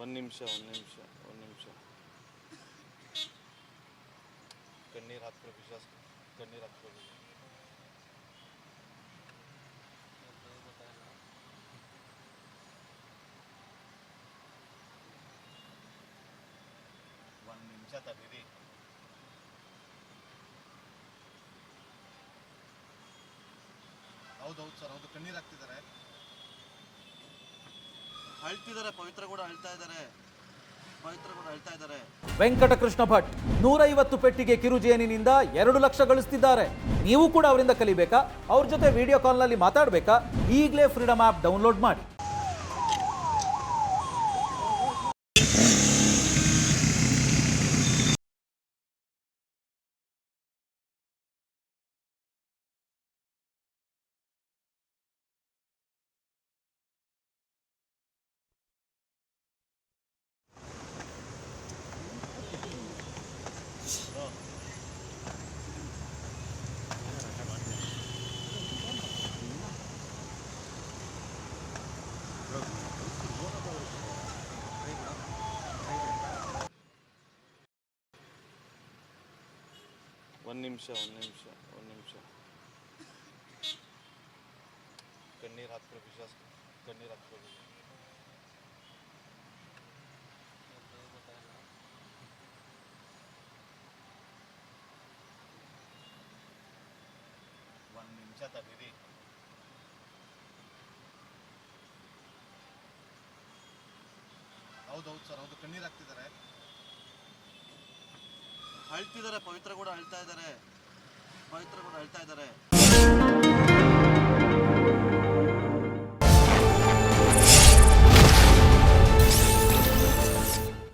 ಒಂದು ನಿಮಿಷ ಒಂದು ನಿಮಿಷ ಒಂದು ನಿಮಿಷ. ಕಣ್ಣೀರು ಹಾಕ್ಬೇಕು ವಿಶ್ವಾಸ ಕಣ್ಣೀರು ಹಾಕ್ಬೇಕು ಒಂದು ನಿಮಿಷ ತಗೀರಿ ಹೌದೌದು ಸರ್, ಹೌದು, ಕಣ್ಣೀರು ಹಾಕ್ತಿದ್ದಾರೆ. ಅಳ್ತಿದ್ದಾರೆ, ಪವಿತ್ರ ಕೂಡ ಅಳ್ತಾ ಇದ್ದಾರೆ. ವೆಂಕಟಕೃಷ್ಣ ಭಟ್ ನೂರೈವತ್ತು ಪೆಟ್ಟಿಗೆ ಕಿರುಜೇನಿನಿಂದ ಎರಡು ಲಕ್ಷ ಗಳಿಸ್ತಿದ್ದಾರೆ. ನೀವು ಕೂಡ ಅವರಿಂದ ಕಲಿಬೇಕಾ? ಅವ್ರ ಜೊತೆ ವಿಡಿಯೋ ಕಾಲ್ನಲ್ಲಿ ಮಾತಾಡಬೇಕಾ? ಈಗಲೇ ಫ್ರೀಡಮ್ ಆ್ಯಪ್ ಡೌನ್ಲೋಡ್ ಮಾಡಿ. ಒಂದು ನಿಮಿಷ ಒಂದು ನಿಮಿಷ ಒಂದು ನಿಮಿಷ. ಕಣ್ಣೀರು ಹಾಕ್ಬೇಕು ವಿಶ್ವಾಸ ಕಣ್ಣೀರು ಹಾಕ್ಬೇಕು ಒಂದು ನಿಮಿಷ ತಡೀರಿ. ಹೌದೌದು ಸರ್, ಹೌದು, ಕಣ್ಣೀರು ಹಾಕ್ತಿದ್ದಾರೆ. ಅಳ್ತಿದ್ದಾರೆ ಪವಿತ್ರ ಕೂಡ ಅಳ್ತಾ ಇದ್ದಾರೆ. ಪವಿತ್ರ ಕೂಡ ಅಳ್ತಾ ಇದ್ದಾರೆ.